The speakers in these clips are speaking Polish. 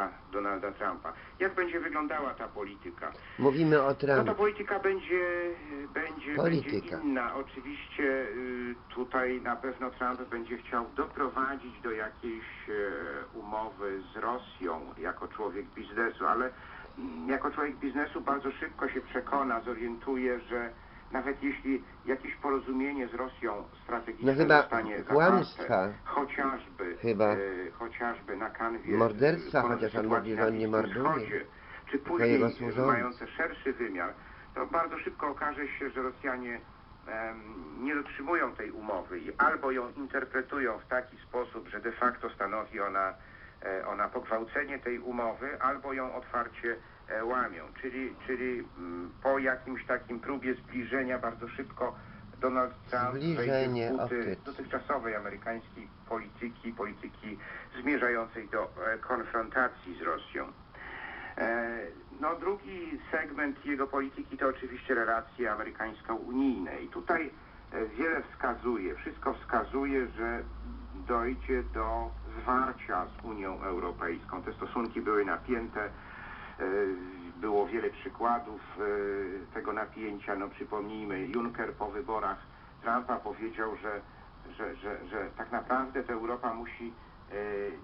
prezydenta Donalda Trumpa. Jak będzie wyglądała ta polityka? Mówimy o No to Trumpie. polityka będzie, będzie, Polityka. będzie inna. Oczywiście y, tutaj na pewno Trump będzie chciał doprowadzić do jakiejś e, umowy z Rosją jako człowiek biznesu, ale mm, jako człowiek biznesu bardzo szybko się przekona, zorientuje, że nawet jeśli jakieś porozumienie z Rosją strategiczne No chyba zostanie kłamstwa. chociażby, Chyba. e, chociażby na kanwie Morderstwa, e, chociaż on mówi, że on nie morduje. Czy później jego służący. mające szerszy wymiar, to bardzo szybko okaże się, że Rosjanie nie dotrzymują tej umowy i albo ją interpretują w taki sposób, że de facto stanowi ona, e, ona pogwałcenie tej umowy, albo ją otwarcie łamią. Czyli, czyli mm, po jakimś takim próbie zbliżenia bardzo szybko Donald Trump wejdzie Zbliżenie, w dotychczasowej amerykańskiej polityki, polityki zmierzającej do e, konfrontacji z Rosją. E, No drugi segment jego polityki to oczywiście relacje amerykańsko-unijne i tutaj e, wiele wskazuje, wszystko wskazuje, że dojdzie do zwarcia z Unią Europejską. Te stosunki były napięte, było wiele przykładów e, tego napięcia. No przypomnijmy, Juncker po wyborach Trumpa powiedział, że, że, że, że tak naprawdę to Europa musi e,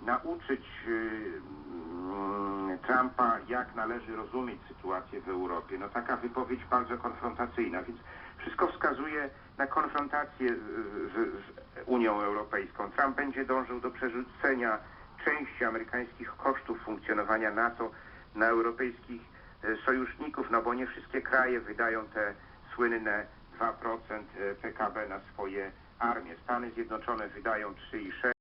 nauczyć e, Trumpa, jak należy rozumieć sytuację w Europie. No taka wypowiedź bardzo konfrontacyjna, więc wszystko wskazuje na konfrontację z, z, Unią Europejską. Trump będzie dążył do przerzucenia części amerykańskich kosztów funkcjonowania NATO na europejskich sojuszników, no bo nie wszystkie kraje wydają te słynne 2% PKB na swoje armie. Stany Zjednoczone wydają 3,6%.